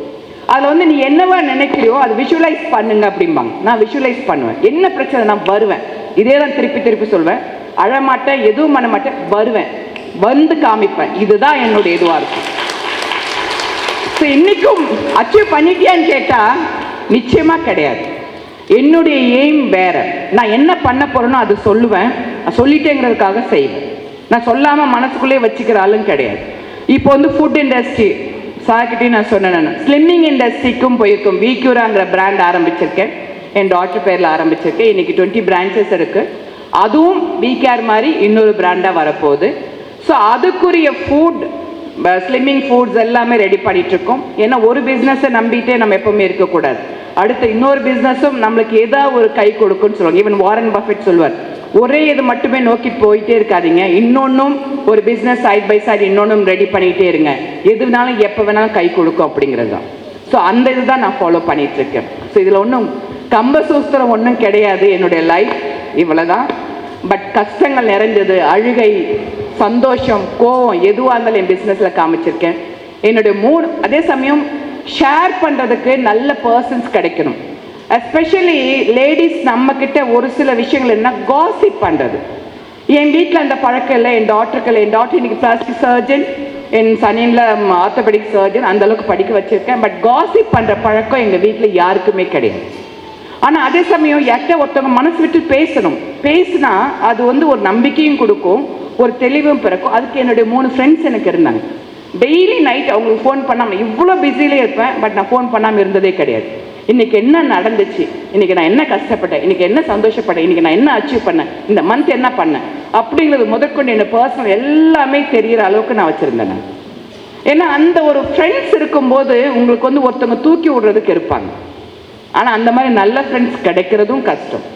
அதில் வந்து நீ என்னவா நினைக்கிறியோ அது விஷுவலைஸ் பண்ணுங்க அப்படிம்பாங்க. நான் விஷுவலைஸ் பண்ணுவேன். என்ன பிரச்சனை நான் வருவேன். இதே தான் திருப்பி திருப்பி சொல்வேன். அழமாட்டேன் எதுவும் பண்ண மாட்டேன் வருவேன். வந்து காமிப்பேன். இதுதான் என்னுடைய இதுவாக இருக்கும் ஸோ இன்னைக்கும் அச்சீவ் பண்ணிட்டியான்னு கேட்டால் நிச்சயமாக கிடையாது. என்னுடைய எய்ம் வேற. நான் என்ன பண்ண போகிறேனோ அது சொல்லுவேன். நான் சொல்லிட்டேங்கிறதுக்காக செய்வேன். நான் சொல்லாமல் மனசுக்குள்ளே வச்சுக்கிற ஆளும் கிடையாது. இப்போ வந்து ஃபுட் இண்டஸ்ட்ரி சார்கிட்டையும் நான் சொன்னேன் நான். ஸ்லிம்மிங் இண்டஸ்ட்ரிக்கும் போயிருக்கும். விக்யூராங்கிற பிராண்ட் ஆரம்பிச்சிருக்கேன். என் டாக்டர் பேரில் ஆரம்பிச்சிருக்கேன். இன்னைக்கு டுவெண்ட்டி பிரான்ச்சஸ் இருக்குது அதுவும் கேர் மாதிரி இன்னொரு பிராண்டாக வரப்போகுது. ஸோ அதுக்குரிய ஃபுட் ஸ்லிம்மிங் ஃபுட்ஸ் எல்லாமே ரெடி பண்ணிகிட்ருக்கோம் ஏன்னா ஒரு பிஸ்னஸை நம்பிட்டே நம்ம எப்போவுமே இருக்கக்கூடாது. அடுத்து இன்னொரு பிஸ்னஸும் நம்மளுக்கு ஏதாவது ஒரு கை கொடுக்குன்னு சொல்லுவாங்க. ஈவன் வாரன் பஃபெட் சொல்வார். ஒரே இது மட்டுமே நோக்கி போயிட்டே இருக்காதீங்க. இன்னொன்றும் ஒரு பிஸ்னஸ் சைட் பை சைடு இன்னொன்றும் ரெடி பண்ணிகிட்டே இருங்க. எதுனாலும் எப்போ வேணாலும் கை கொடுக்கும் அப்படிங்கிறது தான். ஸோ அந்த இது தான் நான் ஃபாலோ பண்ணிகிட்ருக்கேன் ஸோ இதில் ஒன்றும் கம்ப சூஸ்திரம் ஒன்றும் கிடையாது. என்னுடைய லைஃப் இவ்வளோதான் பட் கஷ்டங்கள் நிறைஞ்சது அழுகை சந்தோஷம் கோவம் எதுவாக இருந்தாலும் என் பிஸ்னஸில் காமிச்சிருக்கேன். என்னுடைய மூணு அதே சமயம் ஷேர் பண்ணுறதுக்கு நல்ல பர்சன்ஸ் கிடைக்கணும். எஸ்பெஷலி லேடிஸ் நம்மக்கிட்ட ஒரு சில விஷயங்கள் என்ன காசிப் பண்ணுறது என் வீட்டில் அந்த பழக்கம் இல்லை. என் டாக்டருக்கு இல்லை. என் டாக்டர் இன்னைக்கு பிளாஸ்டிக் சர்ஜன் என் சனியில் ஆர்த்தோபெடிக் சர்ஜன் அந்த அளவுக்கு படிக்க வச்சுருக்கேன். பட் காசிப் பண்ணுற பழக்கம் எங்கள் வீட்டில் யாருக்குமே கிடையாது. ஆனால் அதே சமயம் யார்கிட்ட ஒருத்தவங்க மனசு விட்டு பேசணும். பேசினா அது வந்து ஒரு நம்பிக்கையும் கொடுக்கும். ஒரு தெளிவும் பிறக்கும். அதுக்கு என்னுடைய மூணு ஃப்ரெண்ட்ஸ் எனக்கு இருந்தாங்க. டெய்லி நைட் அவங்களுக்கு ஃபோன் பண்ணாமல் இவ்வளோ பிஸிலே இருப்பேன் பட் நான் ஃபோன் பண்ணாமல் இருந்ததே கிடையாது. இன்னைக்கு என்ன நடந்துச்சு? இன்னைக்கு நான் என்ன கஷ்டப்பட்டேன்? இன்னைக்கு என்ன சந்தோஷப்பட்டேன்? இன்னைக்கு நான் என்ன அச்சீவ் பண்ணேன்? இந்த மந்த் என்ன பண்ணேன்? அப்படிங்கிறது முதற்கொண்டு என்ன பர்சனல் எல்லாமே தெரிகிற அளவுக்கு நான் வச்சுருந்தேன் நான். ஏன்னா அந்த ஒரு ஃப்ரெண்ட்ஸ் இருக்கும்போது உங்களுக்கு வந்து ஒருத்தவங்க தூக்கி விடுறதுக்கு இருப்பாங்க. ஆனால் அந்த மாதிரி நல்ல ஃப்ரெண்ட்ஸ் கிடைக்கிறதும் கஷ்டம்.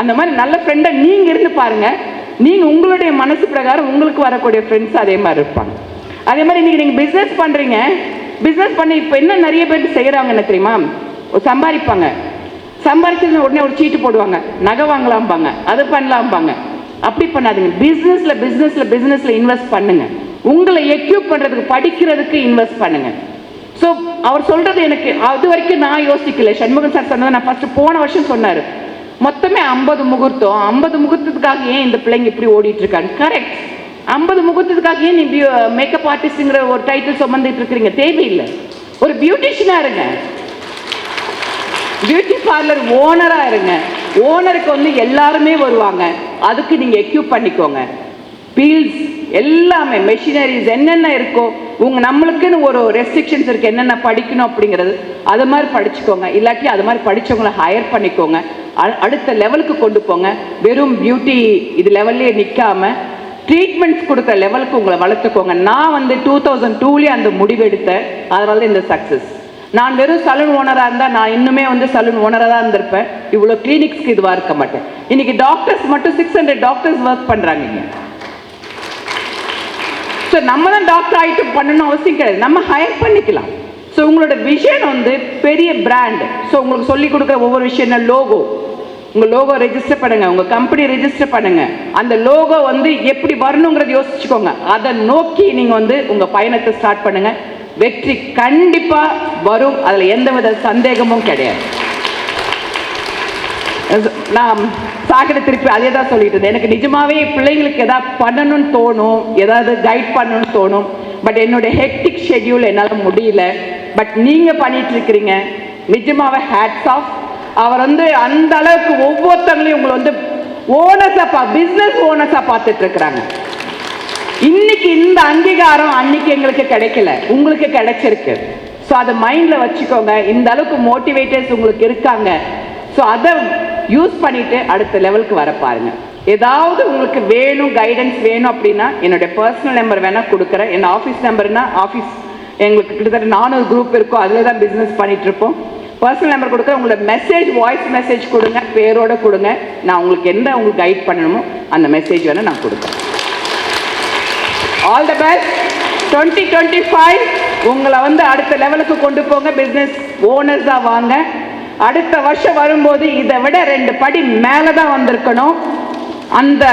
அந்த மாதிரி நல்ல ஃப்ரெண்டை நீங்கள் இருந்து பாருங்கள் நீங்கள் உங்களுடைய மனசு பிரகாரம் உங்களுக்கு வரக்கூடிய ஃப்ரெண்ட்ஸ் அதே மாதிரி இருப்பாங்க. அதே மாதிரி இன்றைக்கி நீங்கள் பிஸ்னஸ் பண்ணுறீங்க பிஸ்னஸ் பண்ணி இப்போ என்ன நிறைய பேர் செய்கிறாங்க என்ன தெரியுமா? சம்பாதிப்பாங்க. சம்பாதிச்சது உடனே ஒரு சீட்டு போடுவாங்க. நகை வாங்கலாம்பாங்க. அது பண்ணலாம்பாங்க. அப்படி பண்ணாதுங்க. பிஸ்னஸில் பிஸ்னஸில் பிஸ்னஸில் இன்வெஸ்ட் பண்ணுங்க. உங்களை எக்யூப் பண்ணுறதுக்கு படிக்கிறதுக்கு இன்வெஸ்ட் பண்ணுங்க. ஸோ அவர் சொல்கிறது எனக்கு அது வரைக்கும் நான் யோசிக்கல. சண்முகம் சார் சொன்னதை நான் ஃபஸ்ட்டு போன வருஷம் சொன்னார். மொத்தமே ஐம்பது முகூர்த்தம். ஐம்பது முகூர்த்தத்துக்காக ஏன் இந்த பிள்ளைங்க இப்படி ஓடிட்டு இருக்காங்க கரெக்ட் ஐம்பது முகூர்த்தத்துக்காக ஏன் நீ மேக்கப் ஆர்டிஸ்ட்ங்கிற ஒரு டைட்டில் சுமந்துட்டு இருக்கிறீங்க? தேவையில்லை. ஒரு பியூட்டிஷியனாக இருங்க. பியூட்டி பார்லர் ஓனராக இருங்க. ஓனருக்கு வந்து எல்லாருமே வருவாங்க. அதுக்கு நீங்கள் எக்யூப் பண்ணிக்கோங்க. பீல்ஸ் எல்லாமே மெஷினரிஸ் என்னென்ன இருக்கோ உங்கள் நம்மளுக்குன்னு ஒரு ரெஸ்ட்ரிக்ஷன்ஸ் இருக்குது என்னென்ன படிக்கணும் அப்படிங்கிறது அது மாதிரி படிச்சுக்கோங்க. இல்லாட்டி அது மாதிரி படித்தவங்களை ஹையர் பண்ணிக்கோங்க. அ- அடுத்த லெவலுக்கு கொண்டு போங்க. வெறும் பியூட்டி இது லெவல்லே நிற்காம ட்ரீட்மெண்ட்ஸ் கொடுக்குற லெவலுக்கு உங்களை வளர்த்துக்கோங்க. நான் வந்து டூ தௌசண்ட் டூலேயே அந்த முடிவெடுத்தேன். அதனால இந்த சக்ஸஸ் நான் வெறும் சலூன் ஓனராக இருந்தால் நான் இன்னுமே வந்து சலூன் ஓனராக தான் இருந்திருப்பேன். இவ்வளோ கிளினிக்ஸ்க்கு இதுவாக இருக்க மாட்டேன். இன்னைக்கு டாக்டர்ஸ் மட்டும் சிக்ஸ் ஹண்ட்ரட் டாக்டர்ஸ் ஒர்க் பண்ணுறாங்க ஸோ நம்ம தான் டாக்டர் ஆகிட்டு பண்ணணும் அவசியம் கிடையாது. நம்ம ஹையர் பண்ணிக்கலாம். ஸோ உங்களோட விஷன் வந்து பெரிய பிராண்ட் ஸோ உங்களுக்கு சொல்லி கொடுக்குற ஒவ்வொரு விஷயம் என்ன? லோகோ உங்கள் லோகோ ரெஜிஸ்டர் பண்ணுங்க. உங்கள் கம்பெனி ரெஜிஸ்டர் பண்ணுங்கள் அந்த லோகோ வந்து எப்படி வரணுங்கிறத யோசிச்சுக்கோங்க. அதை நோக்கி நீங்கள் வந்து உங்கள் பயணத்தை ஸ்டார்ட் பண்ணுங்கள் வெற்றி கண்டிப்பாக வரும். அதில் எந்தவித சந்தேகமும் கிடையாது. நான் சாக்கிட திருப்பி அதே தான் சொல்லிட்டு இருந்தேன். எனக்கு நிஜமாவே பிள்ளைங்களுக்கு எதாவது பண்ணணும்னு தோணும் ஏதாவது கைட் பண்ணணும்னு தோணும் பட் என்னுடைய ஹெக்டிக் ஷெட்யூல் என்னால் முடியல. பட் நீங்கள் பண்ணிட்டு இருக்கிறீங்க. நிஜமாவே ஹேட்ஸ் ஆஃப் அவர் வந்து அந்த அளவுக்கு ஒவ்வொருத்தங்களையும் உங்களை வந்து ஓனர்ஸாக பா பிஸ்னஸ் ஓனர்ஸாக பார்த்துட்டு இருக்கிறாங்க. இன்னைக்கு இந்த அங்கீகாரம் அன்னைக்கு எங்களுக்கு கிடைக்கல. உங்களுக்கு கிடைச்சிருக்கு. ஸோ அதை மைண்டில் வச்சுக்கோங்க. இந்த அளவுக்கு மோட்டிவேட்டர்ஸ் உங்களுக்கு இருக்காங்க. ஸோ அதை யூஸ் பண்ணிவிட்டு அடுத்த லெவலுக்கு வர பாருங்கள் ஏதாவது உங்களுக்கு வேணும் கைடன்ஸ் வேணும் அப்படின்னா என்னுடைய பர்சனல் நம்பர் வேணால் கொடுக்குறேன். என் ஆஃபீஸ் நம்பர்னா ஆஃபீஸ் எங்களுக்கு கிட்டத்தட்ட நானூறு குரூப் இருக்கும் அதில் தான் பிஸ்னஸ் பண்ணிகிட்ருப்போம் பர்சனல் நம்பர் கொடுக்க உங்களோட மெசேஜ் வாய்ஸ் மெசேஜ் கொடுங்க பேரோட கொடுங்க. நான் உங்களுக்கு என்ன உங்களுக்கு கைட் பண்ணணுமோ அந்த மெசேஜ் வேணால் நான் கொடுக்குறேன். All the best twenty twenty five உங்களை வந்து அடுத்த லெவலுக்கு கொண்டு போங்க. பிஸ்னஸ் ஓனர்ஸாக வாங்க. அடுத்த வருஷம் வரும்போது இதை விட ரெண்டு படி மேலே தான் வந்திருக்கணும். அந்த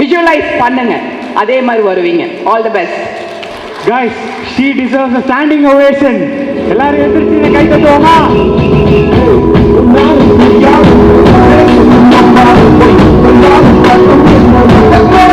விஜுவலைஸ் பண்ணுங்க. அதே மாதிரி வருவீங்க. All the best
guys she deserves a standing ovation. எல்லாரும் எந்திரச்சு இந்த கை தட்டுவோமா? யாரும் யாரும் யாரும் யாரும்